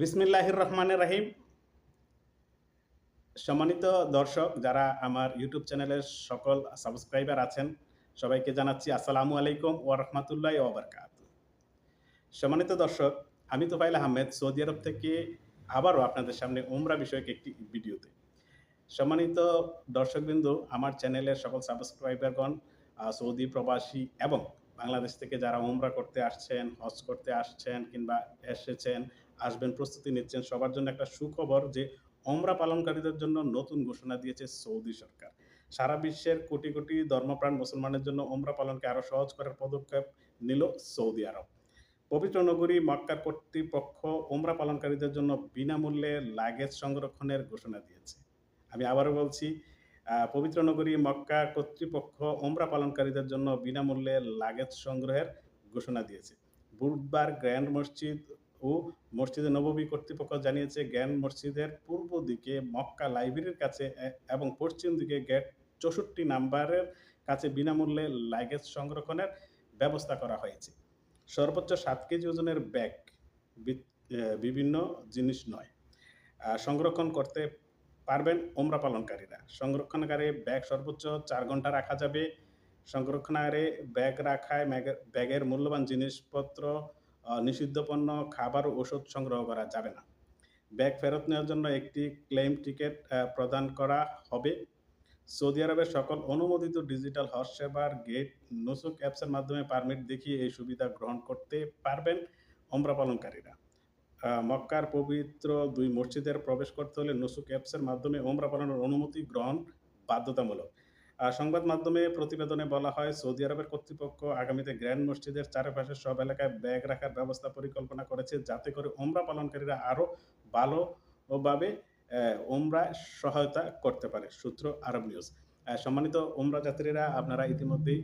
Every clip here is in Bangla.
বিসমিল্লাহির রহমানের রাহিম। সম্মানিত দর্শক, যারা আমার ইউটিউব চ্যানেলের সকল সাবস্ক্রাইবার আছেন, সবাইকে জানাচ্ছি আসসালামু আলাইকুম ও রহমতুল্লাহ ওবরকাত সম্মানিত দর্শক, আমি তোফাইল আহমেদ, সৌদি আরব থেকে আবারও আপনাদের সামনে উমরা বিষয়ক একটি ভিডিওতে। সম্মানিত দর্শকবৃন্দ, আমার চ্যানেলের সকল সাবস্ক্রাইবারগণ সৌদি প্রবাসী এবং বাংলাদেশ থেকে যারা উমরা করতে আসছেন, হজ করতে আসছেন কিংবা এসেছেন আসবেন, প্রস্তুতি নিচ্ছেন। সবার জন্য একটা সুখবর যে ওমরা পালনকারীদের জন্য নতুন ঘোষণা দিয়েছে সৌদি সরকার। সারা বিশ্বের কোটি কোটি ধর্মপ্রাণ মুসলমানের জন্য ওমরা পালনকে আরও সহজ করার পদক্ষেপ নিল সৌদি আরব। পবিত্র নগরী মক্কার কর্তৃপক্ষ ওমরা পালনকারীদের জন্য বিনামূল্যে লাগেজ সংরক্ষণের ঘোষণা দিয়েছে। আমি আবারও বলছি পবিত্র নগরী মক্কা কর্তৃপক্ষ ওমরা পালনকারীদের জন্য বিনামূল্যে লাগেজ সংগ্রহের ঘোষণা দিয়েছে। বুধবার গ্র্যান্ড মসজিদ ও মসজিদে নববী কর্তৃপক্ষ জানিয়েছে গ্র্যান্ড মসজিদের পূর্ব দিকে মক্কা লাইব্রেরির কাছে এবং পশ্চিম দিকে গেট চৌষট্টি নাম্বারের কাছে বিনামূল্যে লাগেজ সংরক্ষণের ব্যবস্থা করা হয়েছে। সর্বোচ্চ সাত কেজি ওজনের ব্যাগ বিভিন্ন জিনিস নয়। সংরক্ষণ করতে পারবেন ওমরা পালনকারীরা। সংরক্ষণকারী ব্যাগ সর্বোচ্চ চার ঘণ্টা রাখা যাবে। সংরক্ষণাগারে ব্যাগ রাখায় ব্যাগের মূল্যবান জিনিসপত্র নিষিদ্ধ পণ্য, খাবার ও ওষুধ সংগ্রহ করা যাবে না। ব্যাগ ফেরত নেওয়ার জন্য একটি ক্লেম টিকিট প্রদান করা হবে। সৌদি আরবের সকল অনুমোদিত ডিজিটাল হজ সেবার গেট, নুসুক অ্যাপসের মাধ্যমে পারমিট দেখিয়ে এই সুবিধা গ্রহণ করতে পারবেন ওমরা পালনকারীরা। মক্কার পবিত্র দুই মসজিদের প্রবেশ করতে হলে নুসুক অ্যাপসের মাধ্যমে ওমরা পালনের অনুমতি গ্রহণ বাধ্যতামূলক। সংবাদ মাধ্যমে প্রতিবেদনে বলা হয়, সৌদি আরবের কর্তৃপক্ষ আগামীতে গ্র্যান্ড মসজিদের চারপাশে সব এলাকায় ব্যাগ রাখার ব্যবস্থা পরিকল্পনা করেছে, যাতে করে ওমরা পালনকারীরা আরও ভালোভাবে ওমরা সহায়তা করতে পারে, সূত্র আরব নিউজ। সম্মানিত ওমরা যাত্রীরা, আপনারা ইতিমধ্যেই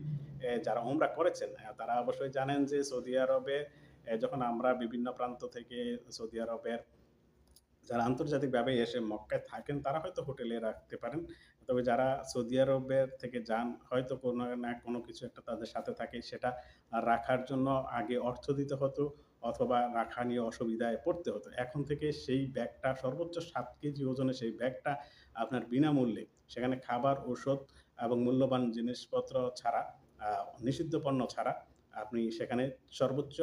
যারা ওমরা করেছেন তারা অবশ্যই জানেন যে সৌদি আরবে যখন আমরা বিভিন্ন প্রান্ত থেকে সৌদি আরবের যারা আন্তর্জাতিক আন্তর্জাতিকভাবে এসে মক্কায় থাকেন, তারা হয়তো হোটেলে রাখতে পারেন। তবে যারা সৌদি আরবের থেকে যান, হয়তো কোনো না কোনো কিছু একটা তাদের সাথে থাকে, সেটা রাখার জন্য আগে অর্থ দিতে হতো অথবা রাখা নিয়ে অসুবিধায় পড়তে হতো। এখন থেকে সেই ব্যাগটা, সর্বোচ্চ সাত কেজি ওজনে সেই ব্যাগটা আপনার বিনামূল্যে, সেখানে খাবার ওষুধ এবং মূল্যবান জিনিসপত্র ছাড়া নিষিদ্ধ পণ্য ছাড়া, আপনি সেখানে সর্বোচ্চ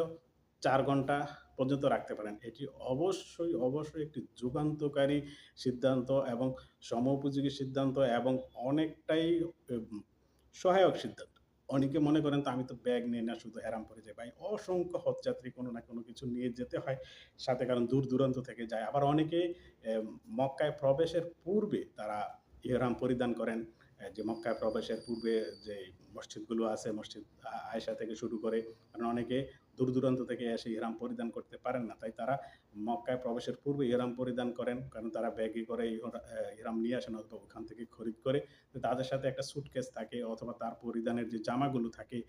চার ঘণ্টা পর্যন্ত রাখতে পারেন। এটি অবশ্যই অবশ্যই একটি যুগান্তকারী সিদ্ধান্ত এবং সমোপযোগী সিদ্ধান্ত এবং অনেকটাই সহায়ক সিদ্ধান্ত। অনেকে মনে করেন, তো আমি তো ব্যাগ নিয়ে না, শুধু হেরাম করে যাই। ভাই, অসংখ্য হজযাত্রী কোনো না কোনো কিছু নিয়ে যেতে হয়। সাথে কারণ দূর দূরান্ত থেকে যায়। আবার অনেকে মক্কায় প্রবেশের পূর্বে তারা ইহরাম পরিধান করেন। যে মক্কায় প্রবেশের পূর্বে যে মসজিদগুলো আছে, মসজিদ আ- আয়েশা থেকে শুরু করে। কারণ অনেকে দূর দূরান্ত থেকে এসে ইহরাম পরিধান করতে পারেন না। তাই তারা মক্কায় প্রবেশের পূর্বে ইহরাম পরিধান করেন, কারণ তারা ব্যাগে করে ইহরাম নিয়ে আসেন অথবা ওখান থেকে খরিদ করে। তাদের সাথে একটা সুটকেস থাকে অথবা তার পরিধানের যে জামাগুলো থাকে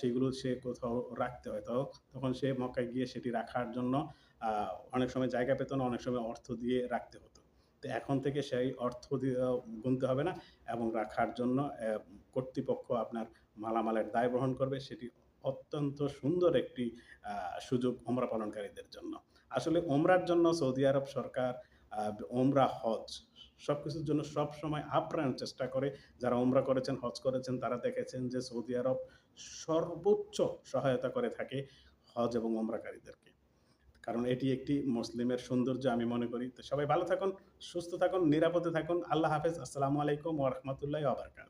সেগুলো সে কোথাও রাখতে হয়। তো তখন সে মক্কায় গিয়ে সেটি রাখার জন্য অনেক সময় জায়গা পেত না, অনেক সময় অর্থ দিয়ে রাখতে হতো। তো এখন থেকে সেই অর্থ গুনতে হবে না এবং রাখার জন্য কর্তৃপক্ষ আপনার মালামালের দায় বহন করবে, সেটি অত্যন্ত সুন্দর একটি সুযোগ ওমরা পালনকারীদের জন্য। আসলে ওমরার জন্য সৌদি আরব সরকার ওমরা হজ সব কিছুর জন্য সব সময় আপ্রাণ চেষ্টা করে। যারা ওমরা করেছেন, হজ করেছেন, তারা দেখেছেন যে সৌদি আরব সর্বোচ্চ সহায়তা করে থাকে হজ এবং ওমরাকারীদেরকে। কারণ এটি একটি মুসলিমের সৌন্দর্য, আমি মনে করি। তো সবাই ভালো থাকুন, সুস্থ থাকুন, নিরাপদে থাকুন। আল্লাহ হাফেজ। আসসালামু আলাইকুম ওরহমতুল্লাহ আবরকাত